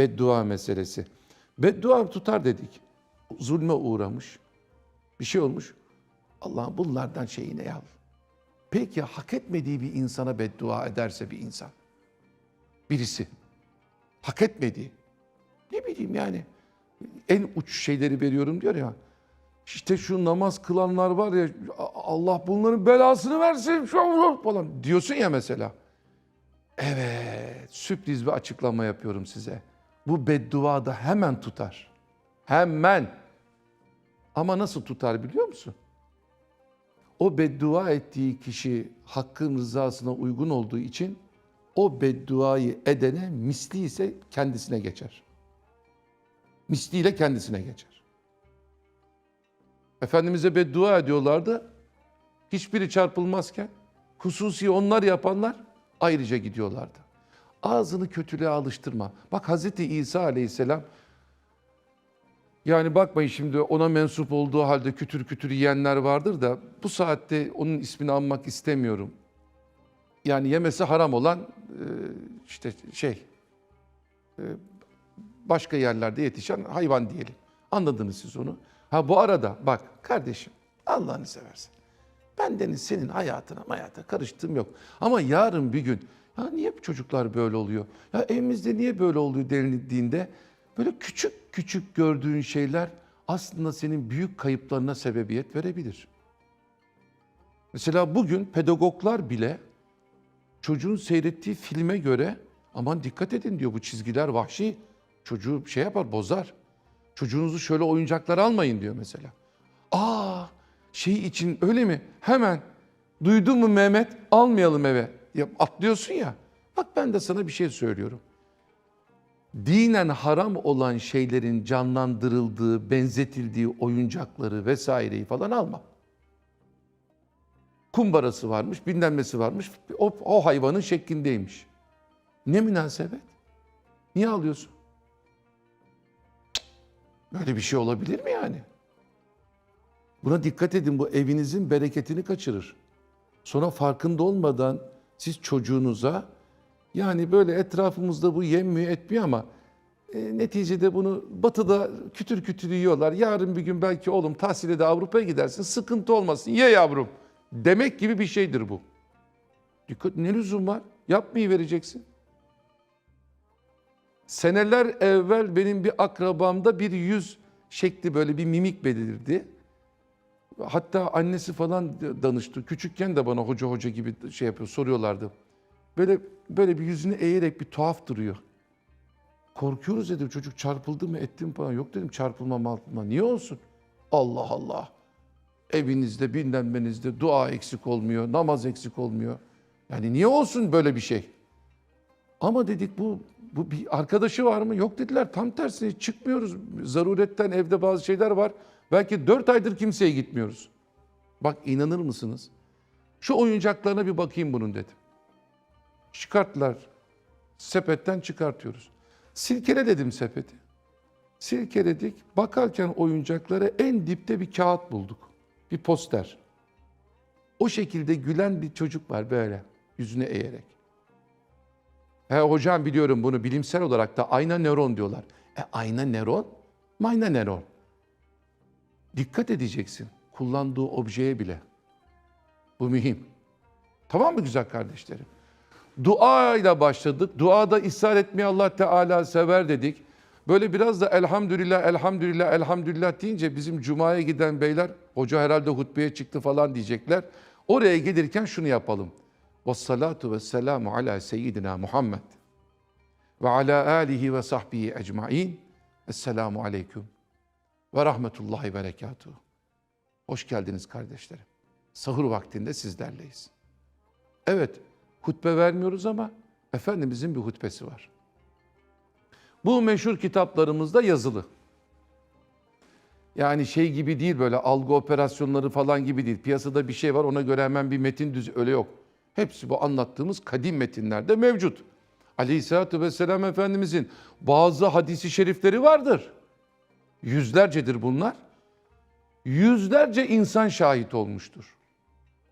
Beddua meselesi. Beddua tutar dedik. Zulme uğramış. Bir şey olmuş. Allah'ım bunlardan şeyini al. Peki hak etmediği bir insana beddua ederse bir insan. Birisi. Hak etmediği. Ne bileyim yani. En uç şeyleri veriyorum diyor ya. İşte şu namaz kılanlar var ya Allah bunların belasını versin şu falan diyorsun ya mesela. Evet sürpriz bir açıklama yapıyorum size. Bu beddua da hemen tutar. Hemen. Ama nasıl tutar biliyor musun? O beddua ettiği kişi hakkın rızasına uygun olduğu için o bedduayı edene misli ise kendisine geçer. Misliyle kendisine geçer. Efendimiz'e beddua ediyorlardı. Hiçbiri çarpılmazken hususi onlar yapanlar ayrıca gidiyorlardı. Ağzını kötülüğe alıştırma. Bak Hazreti İsa aleyhisselam yani bakmayın şimdi ona mensup olduğu halde kütür kütür yiyenler vardır da bu saatte onun ismini anmak istemiyorum. Yani yemesi haram olan e, işte şey e, başka yerlerde yetişen hayvan diyelim. Anladınız siz onu. Ha bu arada bak kardeşim Allah'ını seversen. Bendeniz senin hayatına hayata karıştığım yok. Ama yarın bir gün ya niye bu çocuklar böyle oluyor? Ya evimizde niye böyle oluyor denildiğinde böyle küçük küçük gördüğün şeyler aslında senin büyük kayıplarına sebebiyet verebilir. Mesela bugün pedagoglar bile çocuğun seyrettiği filme göre aman dikkat edin diyor bu çizgiler vahşi. Çocuğu şey yapar bozar. Çocuğunuzu şöyle oyuncaklar almayın diyor mesela. Aa şey için öyle mi? Hemen duydun mu Mehmet almayalım eve. Atlıyorsun ya. Bak ben de sana bir şey söylüyorum. Dinen haram olan şeylerin canlandırıldığı, benzetildiği oyuncakları vesaireyi falan alma. Kumbarası varmış, bilmem varmış. O, o hayvanın şeklindeymiş. Ne münasebet? Niye alıyorsun? Böyle bir şey olabilir mi yani? Buna dikkat edin bu evinizin bereketini kaçırır. Sonra farkında olmadan siz çocuğunuza yani böyle etrafımızda bu yenmiyor etmiyor ama e, neticede bunu batıda kütür kütür yiyorlar. Yarın bir gün belki oğlum tahsile de Avrupa'ya gidersin sıkıntı olmasın ye yavrum demek gibi bir şeydir bu. Dikkat ne lüzum var? Yapmayı vereceksin. Seneler evvel benim bir akrabamda bir yüz şekli böyle bir mimik belirdi. Hatta annesi falan danıştı. Küçükken de bana hoca hoca gibi şey yapıyor, soruyorlardı. Böyle böyle bir yüzünü eğerek bir tuhaf duruyor. Korkuyoruz dedim çocuk çarpıldı mı etti mi falan. Yok dedim çarpılma malpılma. Niye olsun? Allah Allah. Evinizde dinlenmenizde dua eksik olmuyor, namaz eksik olmuyor. Yani niye olsun böyle bir şey? Ama dedik bu bu bir arkadaşı var mı? Yok dediler. Tam tersine çıkmıyoruz. Zaruretten evde bazı şeyler var. Belki dört aydır kimseye gitmiyoruz. Bak inanır mısınız? Şu oyuncaklarına bir bakayım bunun dedim. Çıkarttılar. Sepetten çıkartıyoruz. Silkele dedim sepeti. Silkeledik. Bakarken oyuncaklara en dipte bir kağıt bulduk. Bir poster. O şekilde gülen bir çocuk var böyle yüzüne eğerek. He hocam biliyorum bunu bilimsel olarak da ayna nöron diyorlar. E ayna nöron, mayna nöron. Dikkat edeceksin kullandığı objeye bile. Bu mühim. Tamam mı güzel kardeşlerim? Dua ile başladık. Duada ısrar etmeyi Allah Teala sever dedik. Böyle biraz da elhamdülillah, elhamdülillah, elhamdülillah deyince bizim cumaya giden beyler, hoca herhalde hutbeye çıktı falan diyecekler. Oraya gelirken şunu yapalım. Vessalatu vesselamu ala seyyidina Muhammed ve ala alihi ve sahbihi ecmain. Esselamu aleyküm ve rahmetullahi berekatuhu. Hoş geldiniz kardeşlerim. Sahur vaktinde sizlerleyiz. Evet, hutbe vermiyoruz ama Efendimizin bir hutbesi var. Bu meşhur kitaplarımızda yazılı. Yani şey gibi değil böyle algı operasyonları falan gibi değil. Piyasada bir şey var ona göre hemen bir metin düz öyle yok. Hepsi bu anlattığımız kadim metinlerde mevcut. Aleyhisselatü Vesselam Efendimizin bazı hadisi şerifleri vardır. Yüzlercedir bunlar. Yüzlerce insan şahit olmuştur.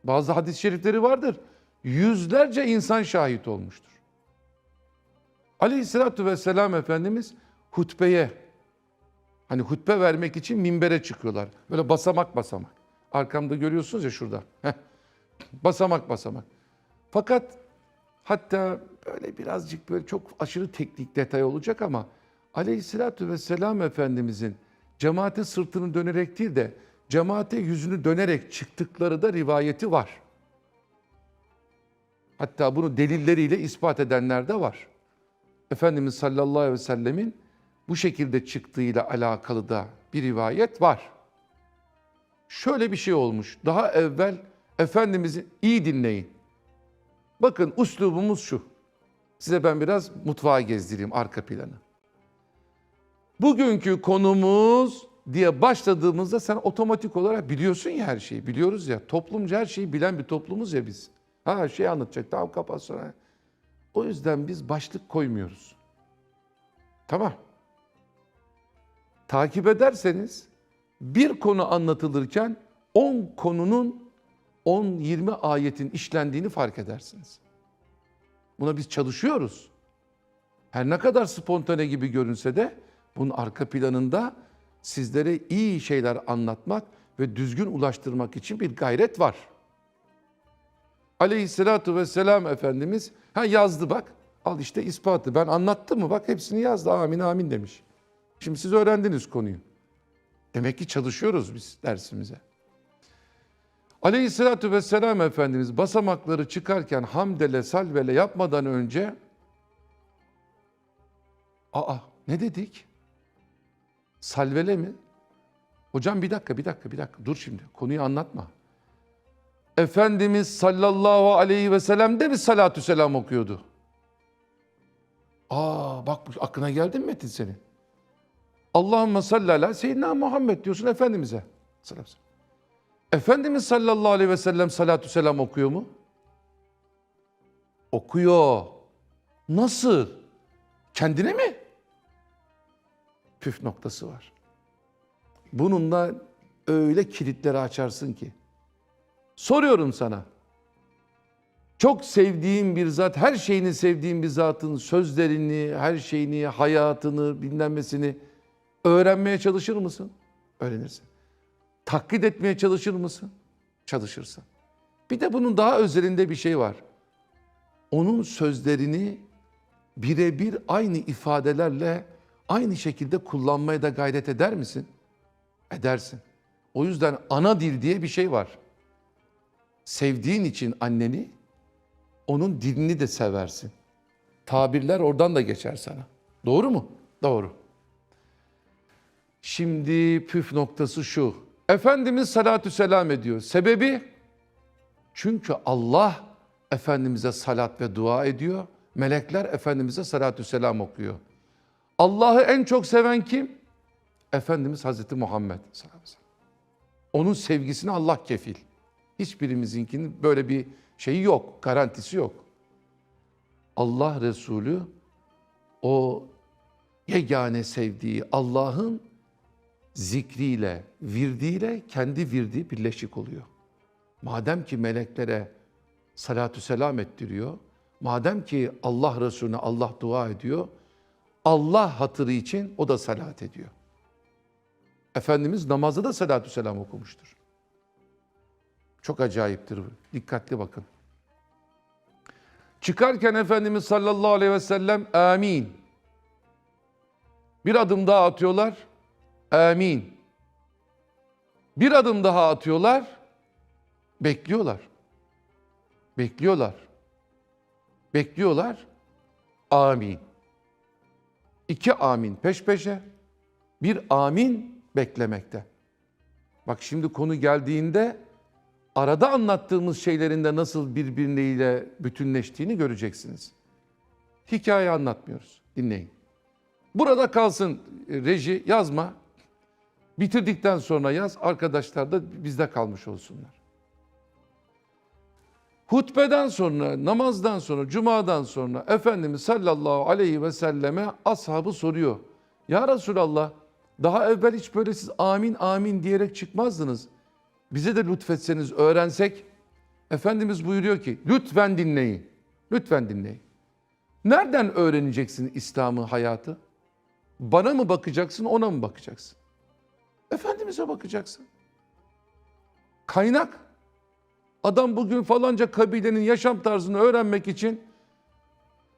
Bazı hadis-i şerifleri vardır. Yüzlerce insan şahit olmuştur. Aleyhissalatü vesselam Efendimiz hutbeye, hani hutbe vermek için minbere çıkıyorlar. Böyle basamak basamak. Arkamda görüyorsunuz ya şurada. Heh. Basamak basamak. Fakat hatta böyle birazcık böyle çok aşırı teknik detay olacak ama Aleyhissalatü vesselam Efendimizin cemaate sırtını dönerek değil de cemaate yüzünü dönerek çıktıkları da rivayeti var. Hatta bunu delilleriyle ispat edenler de var. Efendimiz sallallahu aleyhi ve sellemin bu şekilde çıktığıyla alakalı da bir rivayet var. Şöyle bir şey olmuş. Daha evvel Efendimiz'i iyi dinleyin. Bakın uslubumuz şu. Size ben biraz mutfağa gezdireyim arka planı. Bugünkü konumuz diye başladığımızda sen otomatik olarak biliyorsun ya her şeyi. Biliyoruz ya. Toplumca her şeyi bilen bir toplumuz ya biz. Ha şey anlatacak tamam kapat sonra. O yüzden biz başlık koymuyoruz. Tamam. Takip ederseniz bir konu anlatılırken 10 konunun 10-20 ayetin işlendiğini fark edersiniz. Buna biz çalışıyoruz. Her ne kadar spontane gibi görünse de bunun arka planında sizlere iyi şeyler anlatmak ve düzgün ulaştırmak için bir gayret var. Aleyhissalatu vesselam Efendimiz ha yazdı bak. Al işte ispatı. Ben anlattım mı? Bak hepsini yazdı. Amin amin demiş. Şimdi siz öğrendiniz konuyu. Demek ki çalışıyoruz biz dersimize. Aleyhissalatu vesselam Efendimiz basamakları çıkarken hamdele salvele yapmadan önce Aa ne dedik? Salvele mi? Hocam bir dakika bir dakika bir dakika dur şimdi konuyu anlatma. Efendimiz sallallahu aleyhi ve sellem de mi salatü selam okuyordu? Aa bak aklına geldi mi Metin senin? Allahümme salli ala seyyidina Muhammed diyorsun Efendimiz'e. Selam. Efendimiz sallallahu aleyhi ve sellem salatü selam okuyor mu? Okuyor. Nasıl? Kendine mi? Püf noktası var. Bununla öyle kilitleri açarsın ki. Soruyorum sana. Çok sevdiğin bir zat, her şeyini sevdiğin bir zatın sözlerini, her şeyini, hayatını, bilinmesini öğrenmeye çalışır mısın? Öğrenirsin. Taklit etmeye çalışır mısın? Çalışırsın. Bir de bunun daha özelinde bir şey var. Onun sözlerini birebir aynı ifadelerle aynı şekilde kullanmaya da gayret eder misin? Edersin. O yüzden ana dil diye bir şey var. Sevdiğin için anneni, onun dilini de seversin. Tabirler oradan da geçer sana. Doğru mu? Doğru. Şimdi püf noktası şu. Efendimiz salatü selam ediyor. Sebebi? Çünkü Allah Efendimiz'e salat ve dua ediyor. Melekler Efendimiz'e salatü selam okuyor. Allah'ı en çok seven kim? Efendimiz Hazreti Muhammed sallallahu. Onun sevgisine Allah kefil. Hiçbirimizinkinin böyle bir şeyi yok, garantisi yok. Allah Resulü o yegane sevdiği Allah'ın zikriyle, virdiyle kendi virdi birleşik oluyor. Madem ki meleklere salatü selam ettiriyor, madem ki Allah Resulüne Allah dua ediyor, Allah hatırı için o da salat ediyor. Efendimiz namazda da salatü selam okumuştur. Çok acayiptir bu. Dikkatli bakın. Çıkarken Efendimiz sallallahu aleyhi ve sellem amin. Bir adım daha atıyorlar. Amin. Bir adım daha atıyorlar. Bekliyorlar. Bekliyorlar. Bekliyorlar. Amin. İki amin peş peşe. Bir amin beklemekte. Bak şimdi konu geldiğinde arada anlattığımız şeylerin de nasıl birbirleriyle bütünleştiğini göreceksiniz. Hikaye anlatmıyoruz. Dinleyin. Burada kalsın e, reji yazma. Bitirdikten sonra yaz. Arkadaşlar da bizde kalmış olsunlar. Hutbeden sonra, namazdan sonra, cumadan sonra Efendimiz sallallahu aleyhi ve selleme ashabı soruyor. Ya Resulallah daha evvel hiç böyle siz amin amin diyerek çıkmazdınız. Bize de lütfetseniz öğrensek. Efendimiz buyuruyor ki lütfen dinleyin. Lütfen dinleyin. Nereden öğreneceksin İslam'ı, hayatı? Bana mı bakacaksın, ona mı bakacaksın? Efendimiz'e bakacaksın. Kaynak. Adam bugün falanca kabilenin yaşam tarzını öğrenmek için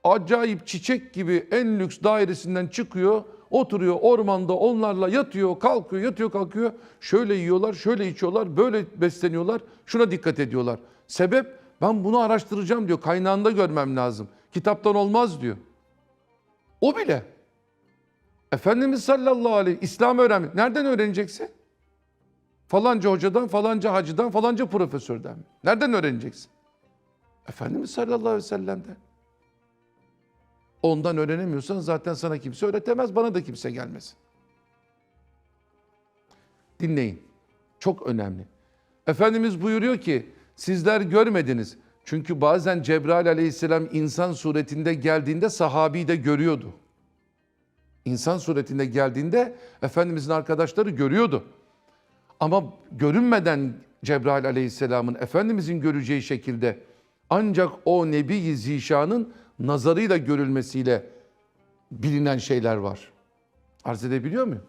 acayip çiçek gibi en lüks dairesinden çıkıyor, oturuyor ormanda onlarla yatıyor, kalkıyor, yatıyor, kalkıyor. Şöyle yiyorlar, şöyle içiyorlar, böyle besleniyorlar. Şuna dikkat ediyorlar. Sebep ben bunu araştıracağım diyor. Kaynağında görmem lazım. Kitaptan olmaz diyor. O bile. Efendimiz sallallahu aleyhi İslam öğrenmek. Nereden öğreneceksin? Falanca hocadan, falanca hacıdan, falanca profesörden? Nereden öğreneceksin? Efendimiz sallallahu aleyhi ve sellem'den. Ondan öğrenemiyorsan zaten sana kimse öğretemez, bana da kimse gelmesin. Dinleyin. Çok önemli. Efendimiz buyuruyor ki sizler görmediniz. Çünkü bazen Cebrail aleyhisselam insan suretinde geldiğinde sahabi de görüyordu. İnsan suretinde geldiğinde Efendimizin arkadaşları görüyordu. Ama görünmeden Cebrail aleyhisselamın Efendimizin göreceği şekilde ancak o Nebi-i Zişan'ın nazarıyla görülmesiyle bilinen şeyler var. Arz edebiliyor muyum?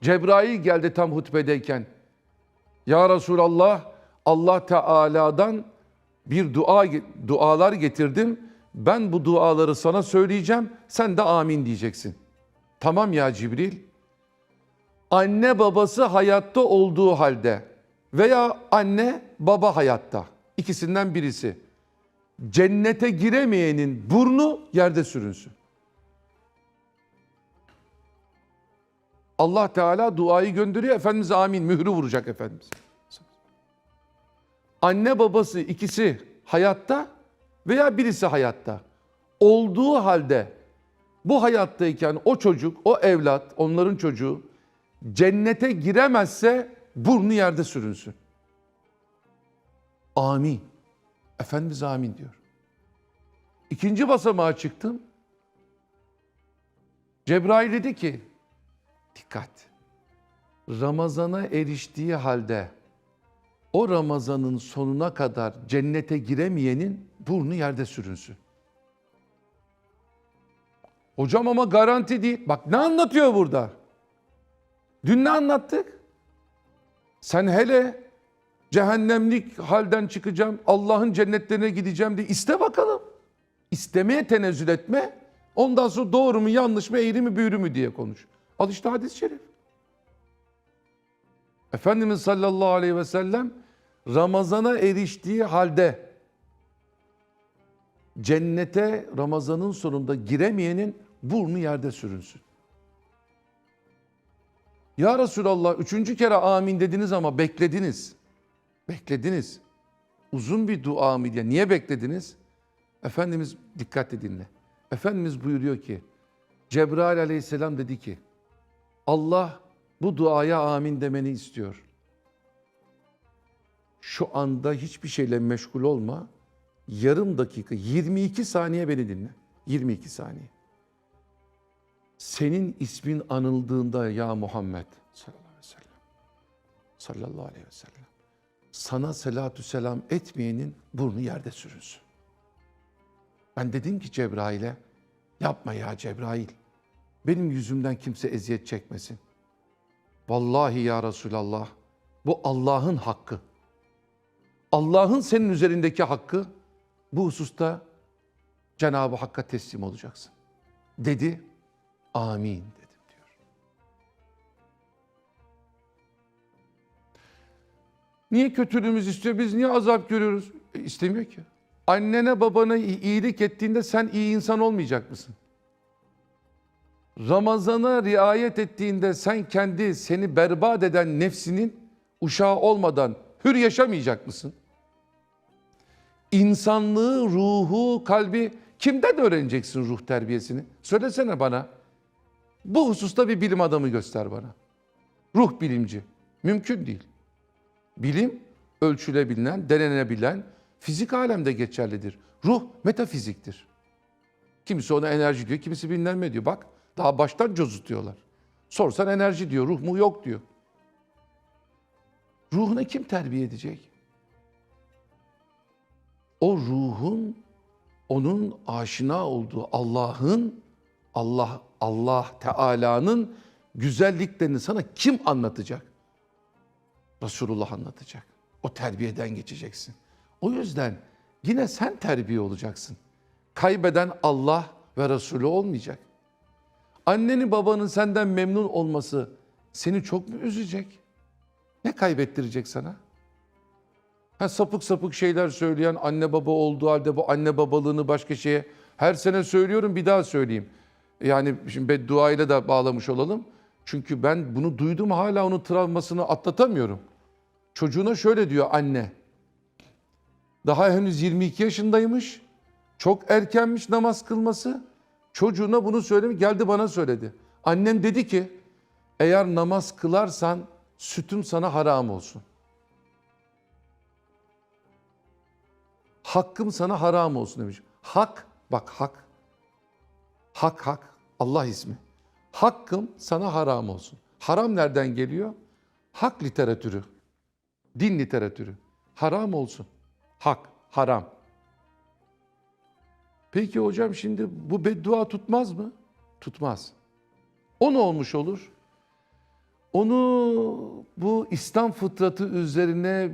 Cebrail geldi tam hutbedeyken. Ya Resulallah Allah Teala'dan bir dua dualar getirdim. Ben bu duaları sana söyleyeceğim. Sen de amin diyeceksin. Tamam ya Cibril. Anne babası hayatta olduğu halde veya anne baba hayatta ikisinden birisi cennete giremeyenin burnu yerde sürünsün. Allah Teala duayı gönderiyor. Efendimiz amin mührü vuracak Efendimiz. Anne babası ikisi hayatta veya birisi hayatta. Olduğu halde bu hayattayken o çocuk, o evlat, onların çocuğu cennete giremezse burnu yerde sürünsün. Amin. Efendimiz amin diyor. İkinci basamağa çıktım. Cebrail dedi ki, dikkat. Ramazana eriştiği halde o Ramazanın sonuna kadar cennete giremeyenin burnu yerde sürünsün. Hocam ama garanti değil. Bak ne anlatıyor burada? Dün ne anlattık? Sen hele cehennemlik halden çıkacağım, Allah'ın cennetlerine gideceğim diye iste bakalım. İstemeye tenezzül etme. Ondan sonra doğru mu yanlış mı eğri mi büğrü mü diye konuş. Al işte hadis-i şerif. Efendimiz sallallahu aleyhi ve sellem Ramazana eriştiği halde cennete Ramazanın sonunda giremeyenin burnu yerde sürünsün. Ya Resulallah üçüncü kere amin dediniz ama beklediniz. Beklediniz. Uzun bir dua mı diye. Niye beklediniz? Efendimiz dikkatli dinle. Efendimiz buyuruyor ki Cebrail aleyhisselam dedi ki Allah bu duaya amin demeni istiyor. Şu anda hiçbir şeyle meşgul olma. Yarım dakika, 22 saniye beni dinle. 22 saniye. Senin ismin anıldığında ya Muhammed sallallahu aleyhi ve sellem. Sallallahu aleyhi ve sellem. Sana selatü selam etmeyenin burnu yerde sürünsün. Ben dedim ki Cebrail'e yapma ya Cebrail. Benim yüzümden kimse eziyet çekmesin. Vallahi ya Resulallah bu Allah'ın hakkı. Allah'ın senin üzerindeki hakkı bu hususta Cenab-ı Hakk'a teslim olacaksın. Dedi, amin dedim diyor. Niye kötülüğümüz istiyor? Biz niye azap görüyoruz? E, istemiyor ki. Annene babana iyilik ettiğinde sen iyi insan olmayacak mısın? Ramazana riayet ettiğinde sen kendi seni berbat eden nefsinin uşağı olmadan hür yaşamayacak mısın? İnsanlığı, ruhu, kalbi kimden öğreneceksin ruh terbiyesini? Söylesene bana. Bu hususta bir bilim adamı göster bana. Ruh bilimci. Mümkün değil. Bilim ölçülebilen, denenebilen fizik alemde geçerlidir. Ruh metafiziktir. Kimisi ona enerji diyor, kimisi bilmem ne diyor. Bak daha baştan cozutuyorlar. Sorsan enerji diyor, ruh mu yok diyor. Ruhunu kim terbiye edecek? O ruhun onun aşina olduğu Allah'ın Allah Allah Teala'nın güzelliklerini sana kim anlatacak? Resulullah anlatacak. O terbiyeden geçeceksin. O yüzden yine sen terbiye olacaksın. Kaybeden Allah ve Resulü olmayacak. Annenin babanın senden memnun olması seni çok mu üzecek? Ne kaybettirecek sana? Ha, sapık sapık şeyler söyleyen anne baba olduğu halde bu anne babalığını başka şeye her sene söylüyorum bir daha söyleyeyim. Yani şimdi beddua ile de bağlamış olalım. Çünkü ben bunu duydum hala onun travmasını atlatamıyorum. Çocuğuna şöyle diyor anne. Daha henüz 22 yaşındaymış. Çok erkenmiş namaz kılması. Çocuğuna bunu söylemi geldi bana söyledi. Annem dedi ki eğer namaz kılarsan sütüm sana haram olsun. Hakkım sana haram olsun demiş. Hak, bak hak. Hak hak. Allah ismi. Hakkım sana haram olsun. Haram nereden geliyor? Hak literatürü. Din literatürü. Haram olsun. Hak, haram. Peki hocam şimdi bu beddua tutmaz mı? Tutmaz. O ne olmuş olur? Onu bu İslam fıtratı üzerine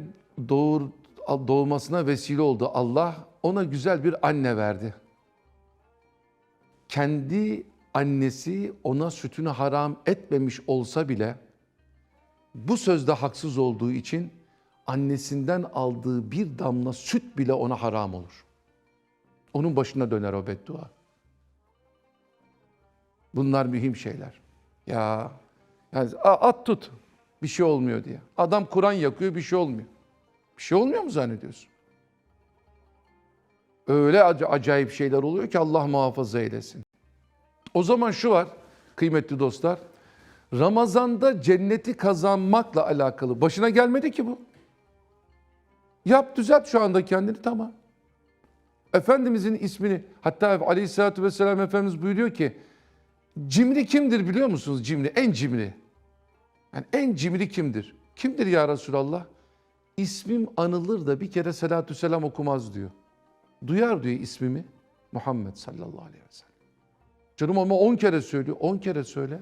doğur, doğmasına vesile oldu. Allah ona güzel bir anne verdi. Kendi annesi ona sütünü haram etmemiş olsa bile bu sözde haksız olduğu için annesinden aldığı bir damla süt bile ona haram olur. Onun başına döner o beddua. Bunlar mühim şeyler. Ya yani at tut bir şey olmuyor diye. Adam Kur'an yakıyor bir şey olmuyor. Bir şey olmuyor mu zannediyorsun? Öyle ac- acayip şeyler oluyor ki Allah muhafaza eylesin. O zaman şu var kıymetli dostlar. Ramazanda cenneti kazanmakla alakalı başına gelmedi ki bu. Yap düzelt şu anda kendini tamam. Efendimizin ismini hatta aleyhissalatü vesselam Efendimiz buyuruyor ki cimri kimdir biliyor musunuz cimri? En cimri. Yani en cimri kimdir? Kimdir ya Resulallah? İsmim anılır da bir kere salatü selam okumaz diyor. Duyar diyor ismimi Muhammed sallallahu aleyhi ve sellem. Canım ama 10 kere söylüyor. 10 kere söyle.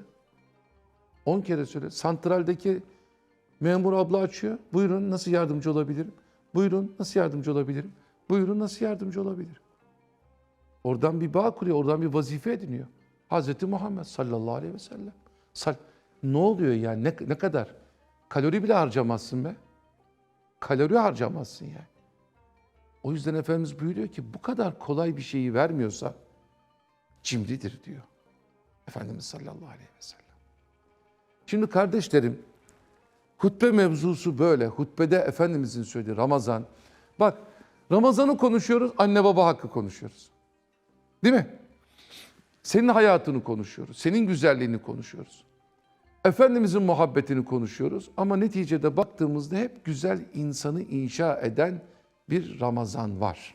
10 kere söyle. Santraldeki memur abla açıyor. Buyurun nasıl yardımcı olabilirim? Buyurun nasıl yardımcı olabilirim? Buyurun nasıl yardımcı olabilirim? Oradan bir bağ kuruyor, oradan bir vazife ediniyor. Hazreti Muhammed sallallahu aleyhi ve sellem. Sal- ne oluyor yani? Ne, ne kadar? Kalori bile harcamazsın be. Kalori harcamazsın yani. O yüzden Efendimiz buyuruyor ki bu kadar kolay bir şeyi vermiyorsa cimridir diyor. Efendimiz sallallahu aleyhi ve sellem. Şimdi kardeşlerim, hutbe mevzusu böyle. Hutbede Efendimizin söylediği Ramazan. Bak Ramazan'ı konuşuyoruz, anne baba hakkı konuşuyoruz. Değil mi? Senin hayatını konuşuyoruz, senin güzelliğini konuşuyoruz. Efendimizin muhabbetini konuşuyoruz ama neticede baktığımızda hep güzel insanı inşa eden bir Ramazan var.